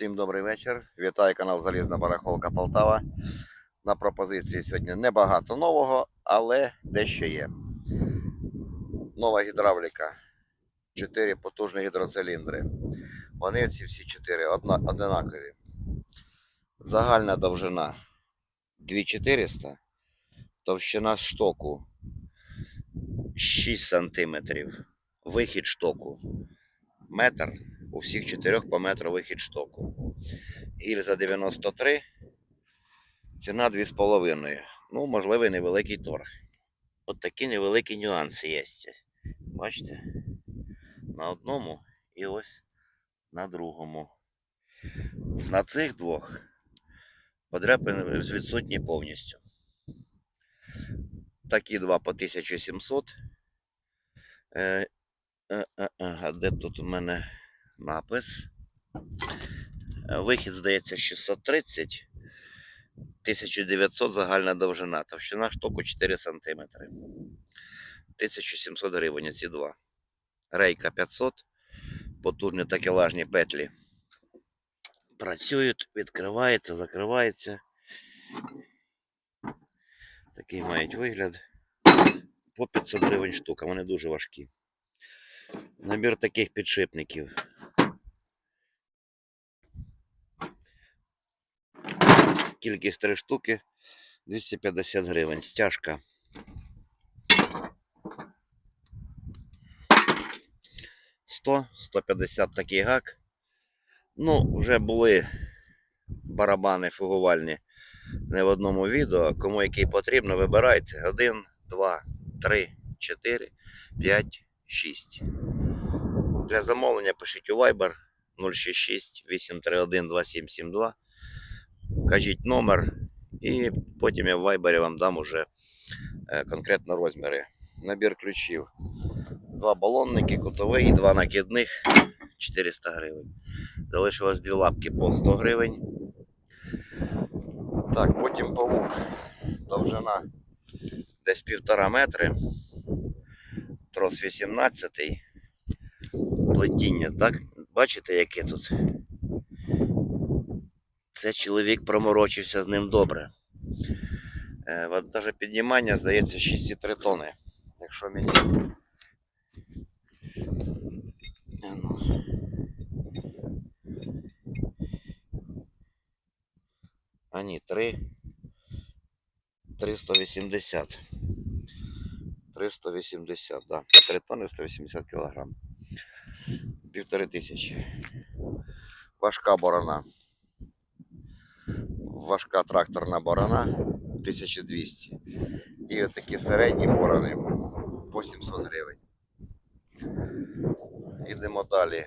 Всім добрий вечір. Вітаю канал Залізна Барахолка Полтава. На пропозиції сьогодні небагато нового, але дещо є. Нова гідравліка. Чотири потужні гідроциліндри. Вони ці всі чотири одинакові. Загальна довжина 2400, товщина штоку 6 см, вихід штоку метр у всіх чотирьох по метру вихід штоку. Гільза 93, ціна 2,5. Ну, можливий невеликий торг. От такі невеликі нюанси є. Бачите? На одному і ось на другому. На цих двох подряпини відсутні повністю. Такі два по 1700. Е, е, е, е, а де тут у мене напис? Е, Вихід, здається, 630. 1900 загальна довжина. Товщина штоку 4 см. 1700 гривень ці два. Рейка 500. Потужні такелажні петлі. Працюють, відкривається, закривається. Такий мають вигляд. По 500 гривень штука, вони дуже важкі. Набір таких підшипників. Кількість 3 штуки 250 гривень. Стяжка. Сто, 150 такий гак. Ну, вже були барабани фугувальні не в одному відео. Кому який потрібно, вибирайте. 1, 2, 3, 4, 5, 6. Для замовлення пишіть у Viber 066 831 2772. Кажіть номер, і потім я в Viber вам дам уже е, конкретно розміри. Набір ключів. Два балонники, кутовий два накидних 400 гривень. Залишилось дві лапки по 100 гривень. Так, потім павук. Довжина десь півтора метри. Трос 18. Плетіння, так? Бачите, яке тут? Це чоловік проморочився з ним добре. Е, Вантажопіднімання, здається, 6,3 тони. Якщо мені. А ні, 3. 380. 380, да. 3 тонни 180 кілограм. Півтори тисячі. Важка борона. Важка тракторна борона 1200. І отакі середні борони по 700 гривень. Йдемо далі.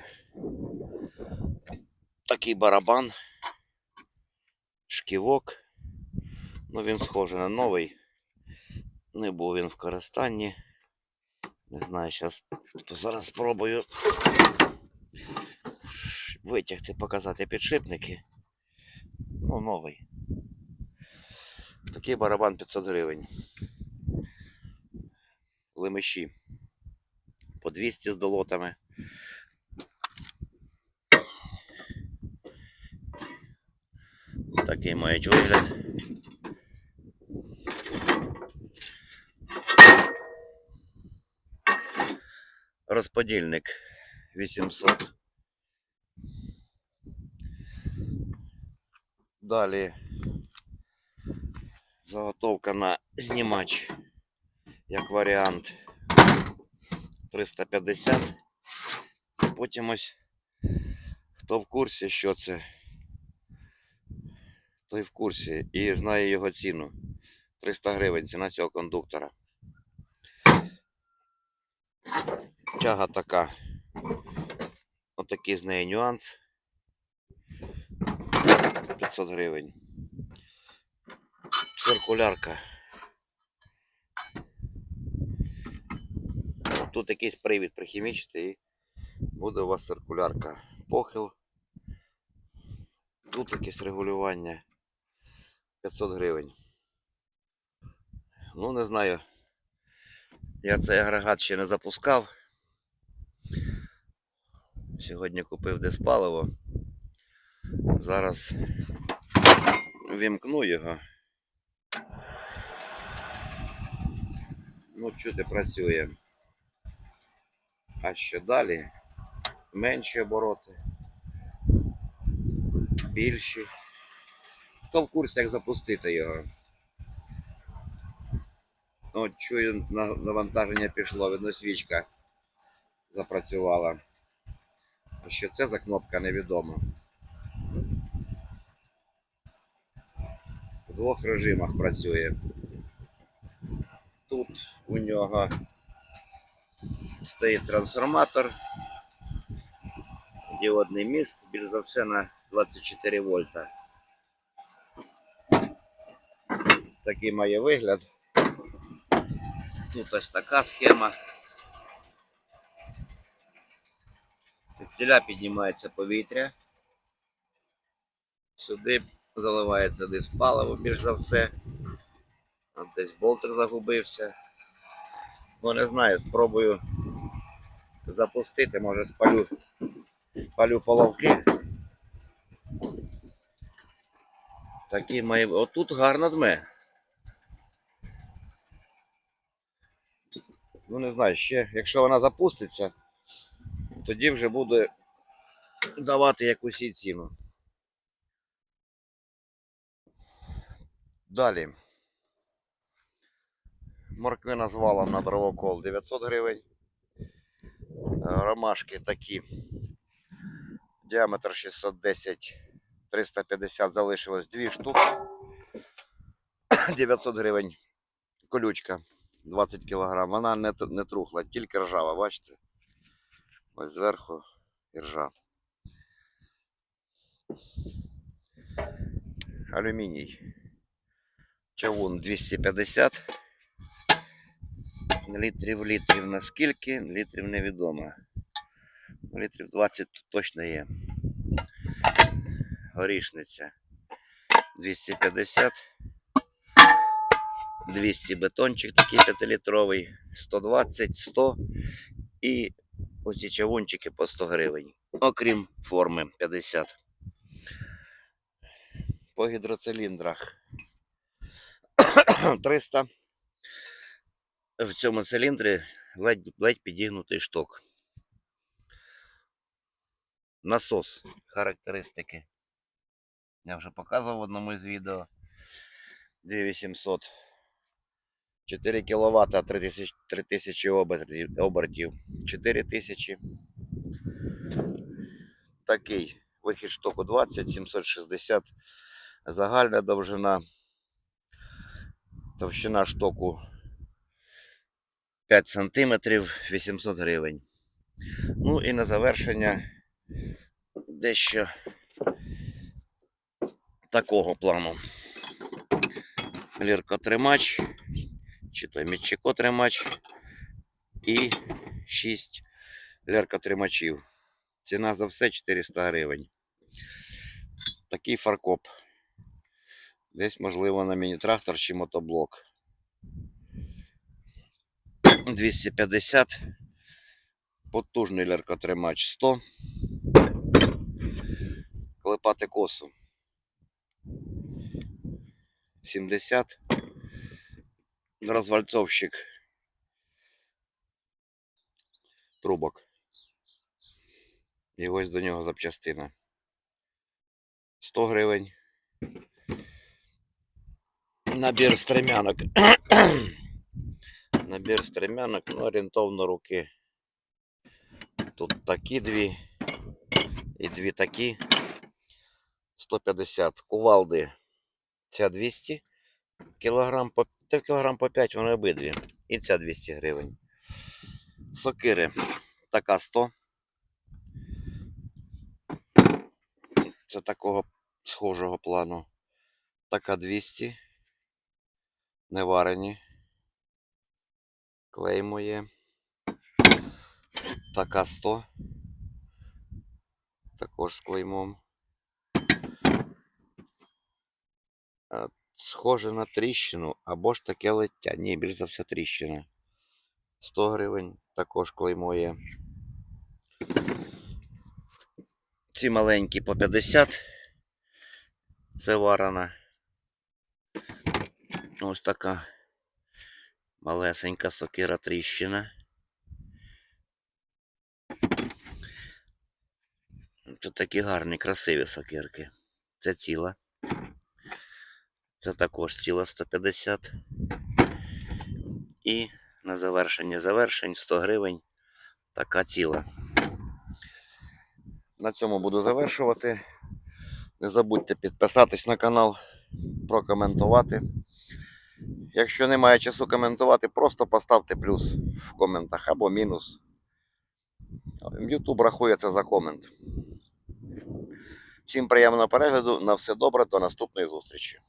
Такий барабан. Шківок. Ну він схожий на новий. Не був він в користанні. Не знаю, зараз, зараз спробую витягти, показати підшипники. Ну, новий. Такий барабан 500 гривень. Лемеші. По 200 з долотами. Такий мають вигляд. Розподільник 800. Далі заготовка на знімач як варіант 350. Потім ось хто в курсі, що це, той в курсі і знає його ціну. 300 гривень ціна цього кондуктора. Тяга така. Отакий з неї нюанс. 500 гривень. Циркулярка. Тут якийсь привід прихімічити і буде у вас циркулярка. Похил. Тут якесь регулювання. 500 гривень. Ну, не знаю. Я цей агрегат ще не запускав. Сьогодні купив диспаливо. Зараз вімкну його. Ну, чути працює. А що далі? Менші обороти. Більші. Хто в курсі, як запустити його? От чую, навантаження пішло, видно, свічка запрацювала. А що це за кнопка, невідомо. В двох режимах працює. Тут у нього стоїть трансформатор, діодний міст, більш за все на 24 вольта. Такий має вигляд. Тут ось така схема. Від піднімається повітря. Сюди заливається десь паливо, більш за все. От десь болтик загубився. Ну не знаю, спробую запустити, може спалю, спалю половки. Такі має. Отут гарно дме. Ну не знаю, ще, якщо вона запуститься, тоді вже буде давати якусь і ціну. Далі. Морквина валом на дровокол 900 гривень. Е, Ромашки такі. Діаметр 610, 350 залишилось 2 штуки. 900 гривень. Колючка 20 кг. Вона не, не трухла, тільки ржава, бачите? Ось зверху і ржа. Алюміній. Чавун 250. Літрів літрів наскільки, літрів невідомо. Ну, Літрів 20 тут точно є. Горішниця 250. 200 бетончик такий 5-літровий, 120, 100 і оці чавунчики по 100 гривень. Окрім форми 50. По гідроциліндрах 300. В цьому циліндрі ледь, ледь підігнутий шток. Насос. Характеристики. Я вже показував в одному із відео. 2800. 4 кВт, 3000, 3000 обертів, обертів. 4000. Такий вихід штоку 20, 760. Загальна довжина. Товщина штоку 5 см 800 гривень. Ну і на завершення дещо такого плану. Ліркотримач, чи то мітчикотримач і 6 ліркотримачів. Ціна за все 400 гривень. Такий фаркоп. Десь, можливо, на міні-трактор чи мотоблок. 250. Потужний ляркотримач 100. Клепати косу. 70. Розвальцовщик. Трубок. І ось до нього запчастина. 100 гривень. Набір стремянок. Набір стремянок, ну, орієнтовно руки. Тут такі дві і дві такі. 150 кувалди. Ця 200 кілограм по, кілограм по 5 вони обидві. І ця 200 гривень. Сокири. Така 100. Це такого схожого плану. Така 200. Не варені. Клеймо є. Така 100. Також з клеймом. Е, Схоже на тріщину або ж таке лиття. Ні, більш за все тріщина. 100 гривень також клеймо є. Ці маленькі по 50. Це варена. Ось така малесенька сокира тріщина. Це такі гарні, красиві сокирки. Це ціла. Це також ціла 150. І на завершення завершень 100 гривень. Така ціла. На цьому буду завершувати. Не забудьте підписатись на канал, прокоментувати. Якщо немає часу коментувати, просто поставте плюс в коментах або мінус. Ютуб рахує це за комент. Всім приємного перегляду. На все добре, до наступної зустрічі.